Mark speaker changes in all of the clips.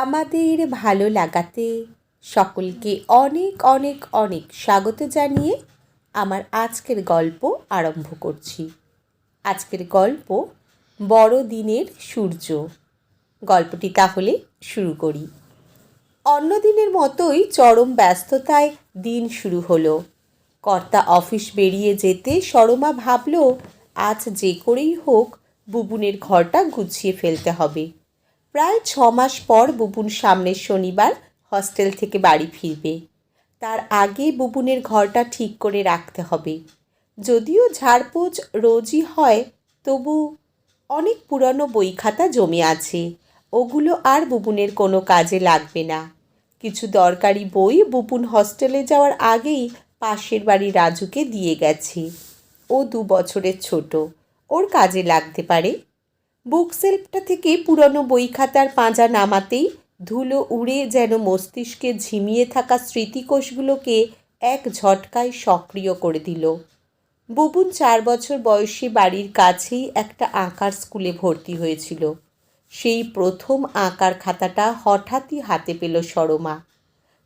Speaker 1: আমাদের ভালো লাগাতে সকলকে অনেক অনেক অনেক স্বাগত জানিয়ে আমার আজকের গল্প আরম্ভ করছি। আজকের গল্প বড়দিনের সূর্য। গল্পটি তাহলে শুরু করি। অন্য দিনের মতোই চরম ব্যস্ততায় দিন শুরু হলো। কর্তা অফিস বেরিয়ে যেতে সরমা ভাবল, আজ যে করেই হোক বুবুনের ঘরটা গুছিয়ে ফেলতে হবে। প্রায় ছ মাস পর বুবুন সামনের শনিবার হস্টেল থেকে বাড়ি ফিরবে। তার আগে বুবুনের ঘরটা ঠিক করে রাখতে হবে। যদিও ঝাড়পোছ রোজই হয়, তবু অনেক পুরনো বই খাতা জমে আছে। ওগুলো আর বুবুনের কোনো কাজে লাগবে না। কিছু দরকারি বই বুবুন হস্টেলে যাওয়ার আগেই পাশের বাড়ি রাজুকে দিয়ে গেছে। ও দু বছরের ছোট। ওর কাজে লাগতে পারে বুক সেলফটা থেকে পুরনো বই খাতার পাঁজা নামাতেই ধুলো উড়ে যেন মস্তিষ্কে ঝিমিয়ে থাকা স্মৃতিকোষগুলোকে এক ঝটকায় সক্রিয় করে দিল। বুবুন চার বছর বয়সী বাড়ির কাছেই একটা আঁকার স্কুলে ভর্তি হয়েছিল। সেই প্রথম আঁকার খাতাটা হঠাৎই হাতে পেল সরমা।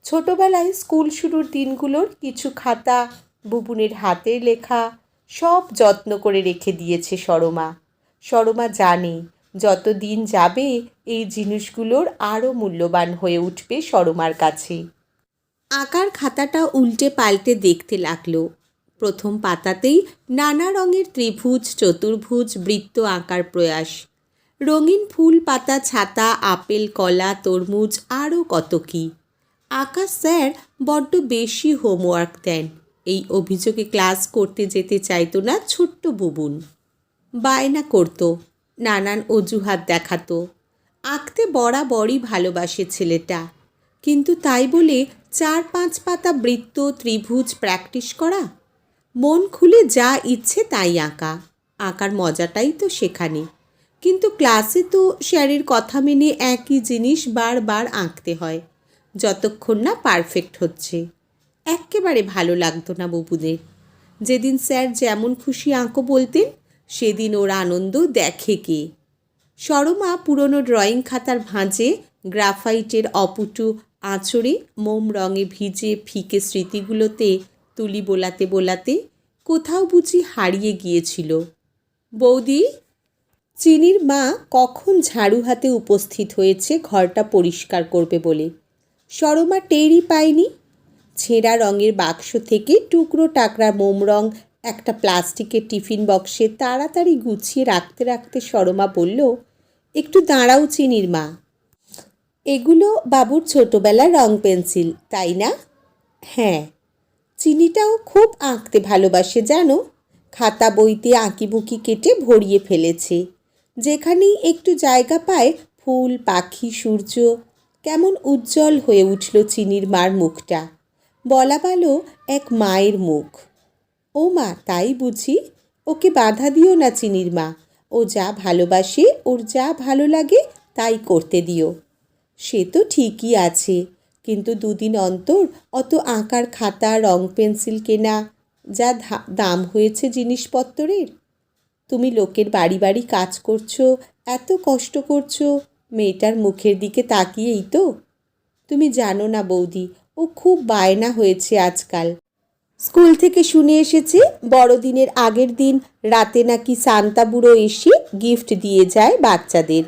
Speaker 1: ছোটবেলায় স্কুল শুরুর দিনগুলোর কিছু খাতা বুবুনের হাতের লেখা সব যত্ন করে রেখে দিয়েছে সরমা। সরমা জানে যত দিন যাবে এই জিনিসগুলোর আরও মূল্যবান হয়ে উঠবে সরমার কাছে। আঁকার খাতাটা উল্টে পাল্টে দেখতে লাগল। প্রথম পাতাতেই নানা রঙের ত্রিভুজ, চতুর্ভুজ, বৃত্ত আঁকার প্রয়াস। রঙিন ফুল, পাতা, ছাতা, আপেল, কলা, তরমুজ, আরও কত কী। আকাশ স্যার বড্ড বেশি হোমওয়ার্ক দেন। এই অভিযোগে ক্লাস করতে যেতে চাইতো না ছোট্ট বুবুন। বায়না করতো, নানান অজুহাত দেখাতো। আঁকতে বরাবরই ভালোবাসে ছেলেটা। কিন্তু তাই বলে চার পাঁচ পাতা বৃত্ত ত্রিভুজ প্র্যাকটিস করা? মন খুলে যা ইচ্ছে তাই আঁকা। আঁকার মজাটাই তো সেখানে। কিন্তু ক্লাসে তো স্যারের কথা মেনে একই জিনিস বারবার আঁকতে হয়। যতক্ষণ না পারফেক্ট হচ্ছে। এক্কেবারে ভালো লাগতো না বুবুদের। যেদিন স্যার যেমন খুশি আঁকো বলতেন সেদিন ওর আনন্দ দেখে কে? সরমা পুরনো ড্রয়িং খাতার ভাঁজে, গ্রাফাইটের অপুটু আঁচড়ে, মোম রঙে ভিজে ফিকে স্মৃতিগুলোতে, তুলি বোলাতে বোলাতে কোথাও বুঝি হারিয়ে গিয়েছিল। বৌদি, চিনির মা কখন ঝাড়ু হাতে উপস্থিত হয়েছে ঘরটা পরিষ্কার করবে বলে? সরমা টেরই পায়নি। ছেঁড়া রঙের বাক্স থেকে টুকরো টাকরা মোম রং একটা প্লাস্টিকের টিফিন বক্সে তাড়াতাড়ি গুছিয়ে রাখতে রাখতে সরমা বলল, একটু দাঁড়াও চিনির মা। এগুলো বাবুর ছোটোবেলার রং পেন্সিল, তাই না? হ্যাঁ। চিনিটাও খুব আঁকতে ভালোবাসে, জানো? খাতা বইতে আঁকিবুকি কেটে ভরিয়ে ফেলেছে। যেখানেই একটু জায়গা পায়, ফুল, পাখি, সূর্য, কেমন উজ্জ্বল হয়ে উঠল চিনির মার মুখটা। বলা ভালো, এক মায়ের মুখ। ও মা, তাই বুঝি? ওকে বাধা দিও না চিনির মা। ও যা ভালোবাসে, ওর যা ভালো লাগে, তাই করতে দিও। সে তো ঠিকই আছে, কিন্তু দুদিন অন্তর অত আঁকার খাতা, রং পেন্সিল কেনা, যা দাম হয়েছে জিনিসপত্রের তুমি লোকের বাড়ি বাড়ি কাজ করছ, এত কষ্ট করছ, মেয়েটার মুখের দিকে তাকিয়েই তো। তুমি জানো না বৌদি, ও খুব বায়না হয়েছে আজকাল। স্কুল থেকে শুনে এসেছে, বড়দিনের আগের দিন রাতে নাকি সান্তা বুড়ো এসে গিফট দিয়ে যায় বাচ্চাদের।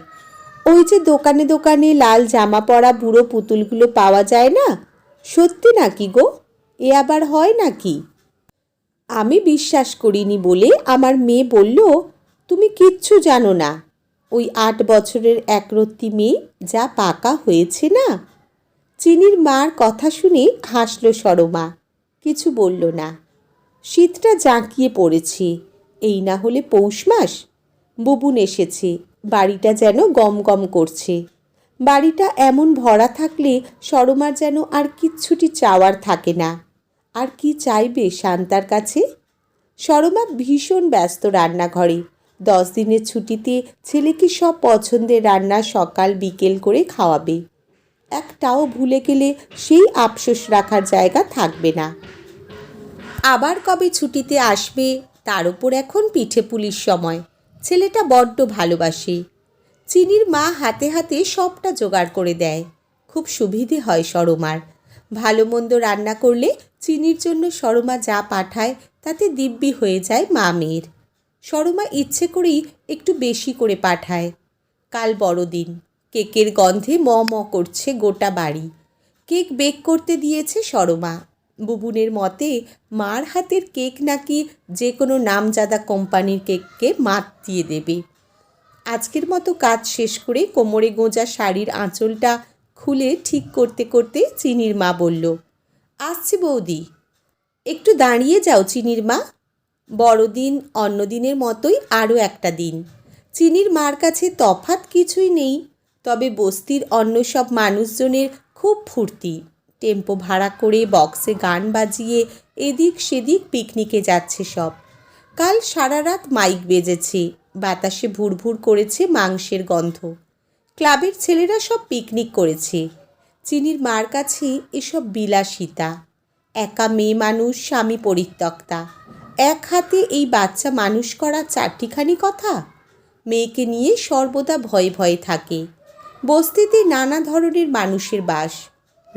Speaker 1: ওই যে দোকানে দোকানে লাল জামা পরা বুড়ো পুতুলগুলো পাওয়া যায় না? সত্যি নাকি গো? এ আবার হয় নাকি? আমি বিশ্বাস করিনি বলে আমার মেয়ে বলল, তুমি কিচ্ছু জানো না। ওই আট বছরের একরত্তি মেয়ে যা পাকা হয়েছে না? চিনির মার কথা শুনে হাসল সরমা। কিছু বলল না। শীতটা জাঁকিয়ে পড়েছে, এই না হলে পৌষ মাস? বুবুন এসেছে, বাড়িটা যেন গম গম করছে। বাড়িটা এমন ভরা থাকলে সরমার যেন আর কিচ্ছুটি চাওয়ার থাকে না। আর কি চাইবে শান্তার কাছে? সরমা ভীষণ ব্যস্ত রান্নাঘরে। দশ দিনের ছুটিতে ছেলেকে সব পছন্দের রান্না সকাল বিকেল করে খাওয়াবে। একটাও ভুলে গেলে সেই আফসোস রাখার জায়গা থাকবে না। আবার কবে ছুটিতে আসবে, তার উপর এখন পিঠে পুলির সময়। ছেলেটা বড্ড ভালোবাসে। চিনির মা হাতে হাতে সবটা জোগাড় করে দেয়। খুব সুবিধে হয় সরমার। ভালো মন্দ রান্না করলে চিনির জন্য সরমা যা পাঠায়, তাতে দিব্যি হয়ে যায় মা মেয়ের। সরমা ইচ্ছে করেই একটু বেশি করে পাঠায়। কাল বড়দিন। কেকের গন্ধে ম ম করছে গোটা বাড়ি। কেক বেক করতে দিয়েছে সরমা। বুবুনের মতে, মার হাতের কেক নাকি যে কোনো নামজাদা কোম্পানির কেককে মাত দিয়ে দেবে। আজকের মতো কাজ শেষ করে কোমরে গোঁজা শাড়ির আঁচলটা খুলে ঠিক করতে করতে চিনির মা বলল, আসছি বৌদি। একটু দাঁড়িয়ে যাও চিনির মা। বড়দিন অন্য দিনের মতোই আরও একটা দিন। চিনির মার কাছে তফাৎ কিছুই নেই, তবে বস্তির অন্য সব মানুষজনের খুব ফুর্তি। টেম্পো ভাড়া করে বক্সে গান বাজিয়ে এদিক সেদিক পিকনিকে যাচ্ছে সব। কাল সারা রাত মাইক বেজেছে, বাতাসে ভুরভুর করেছে মাংসের গন্ধ। ক্লাবের ছেলেরা সব পিকনিক করেছে। চিনির মার কাছে এসব বিলাসিতা। একা মেয়ে মানুষ, স্বামী পরিত্যক্তা। এক হাতে এই বাচ্চা মানুষ করা চারটিখানি কথা? মেয়েকে নিয়ে সর্বদা ভয়ে ভয়ে থাকে। বস্তিতে নানা ধরনের মানুষের বাস।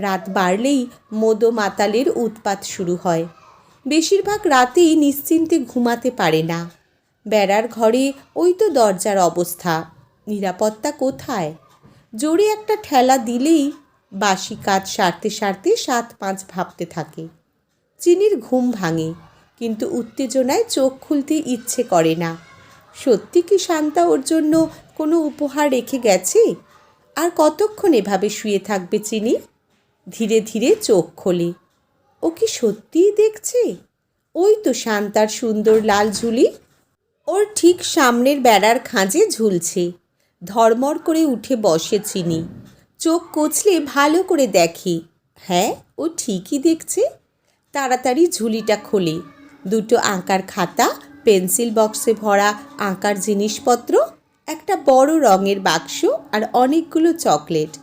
Speaker 1: রাত বাড়লেই মদো মাতালের উৎপাত শুরু হয়। বেশিরভাগ রাতেই নিশ্চিন্তে ঘুমাতে পারে না। বেড়ার ঘরে ওই তো দরজার অবস্থা। নিরাপত্তা কোথায়? জোরে একটা ঠেলা দিলেই বাসি কাজ সারতে সারতে সাত পাঁচ ভাবতে থাকে। চিনির ঘুম ভাঙে, কিন্তু উত্তেজনায় চোখ খুলতে ইচ্ছে করে না। সত্যি কি শান্তা ওর জন্য কোনো উপহার রেখে গেছে? আর কতক্ষণ এভাবে শুয়ে থাকবে চিনি? ধীরে ধীরে চোখ খোলে। ও কি সত্যিই দেখছে? ওই তো শান্তার সুন্দর লাল ঝুলি। ওর ঠিক সামনের বেড়ার খাঁজে ঝুলছে। ধর্মর করে উঠে বসে চিনি। চোখ কচলে ভালো করে দেখে। হ্যাঁ ও ঠিকই দেখছে। তাড়াতাড়ি ঝুলিটা খোলে। দুটো আঁকার খাতা, পেন্সিল বক্সে ভরা আঁকার জিনিসপত্র, একটা বড় রঙের বাক্স আর অনেকগুলো চকলেট।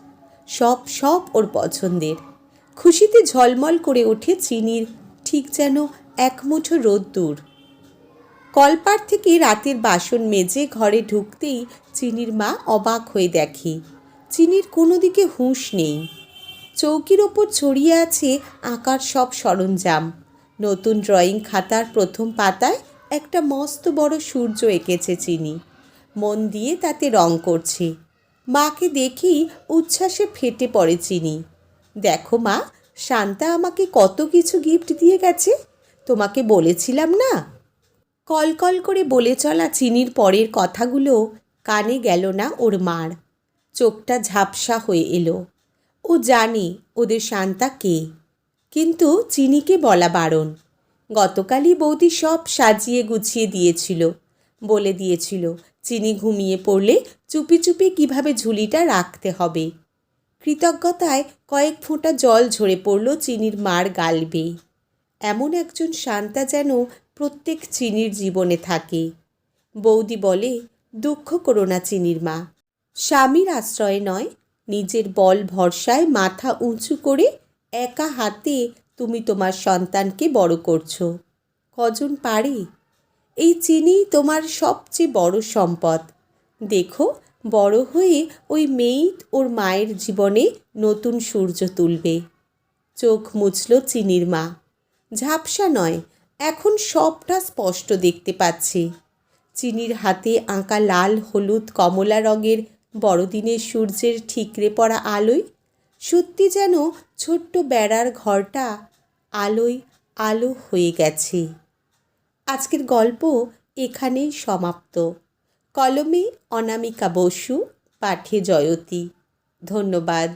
Speaker 1: সব সব ওর পছন্দের। খুশিতে ঝলমল করে ওঠে চিনির ঠিক যেন এক মুঠো রোদ্দুর। কলপার থেকে রাতের বাসন মেজে ঘরে ঢুকতেই চিনির মা অবাক হয়ে দেখে, চিনির কোনো দিকে হুঁশ নেই। চৌকির ওপর ছড়িয়ে আছে আঁকার সব সরঞ্জাম। নতুন ড্রয়িং খাতার প্রথম পাতায় একটা মস্ত বড় সূর্য এঁকেছে চিনি। মন দিয়ে তাতে রং করছে। মাকে দেখেই উচ্ছ্বাসে ফেটে পড়ে চিনি। দেখো মা, শান্তা আমাকে কত কিছু গিফট দিয়ে গেছে, তোমাকে বলেছিলাম না? কলকল করে বলে চলা চিনির পরের কথাগুলো কানে গেল না ওর মার। চোখটা ঝাপসা হয়ে এলো। ও জানে ওদের শান্তা কে, কিন্তু চিনিকে বলা বারণ। গতকালই বৌদি সব সাজিয়ে গুছিয়ে দিয়েছিল। বলে দিয়েছিল। চিনি ঘুমিয়ে পড়লে চুপি চুপি কীভাবে ঝুলিটা রাখতে হবে? কৃতজ্ঞতায় কয়েক ফোঁটা জল ঝরে পড়ল চিনির মার গাল বেয়ে। এমন একজন শান্তা যেন প্রত্যেক চিনির জীবনে থাকে। বৌদি বলে, দুঃখ করো না চিনির মা। স্বামীর আশ্রয়ে নয়, নিজের বল ভরসায় মাথা উঁচু করে একা হাতে তুমি তোমার সন্তানকে বড় করছ। কজন পারে এই চিনি তোমার সবচেয়ে বড় সম্পদ। দেখো, বড় হয়ে ওই মেয়েই ওর মায়ের জীবনে নতুন সূর্য তুলবে। চোখ মুছল চিনির মা। ঝাপসা নয়, এখন সবটা স্পষ্ট দেখতে পাচ্ছে। চিনির হাতে আঁকা লাল, হলুদ, কমলা রঙের বড়দিনের সূর্যের ঠিকরে পড়া আলোয় সত্যি যেন ছোট্ট বেড়ার ঘরটা আলোয় আলো হয়ে গেছে। আজকের গল্প এখানেই সমাপ্ত। কলমে অনামিকা বসু পাঠে জয়তী। ধন্যবাদ।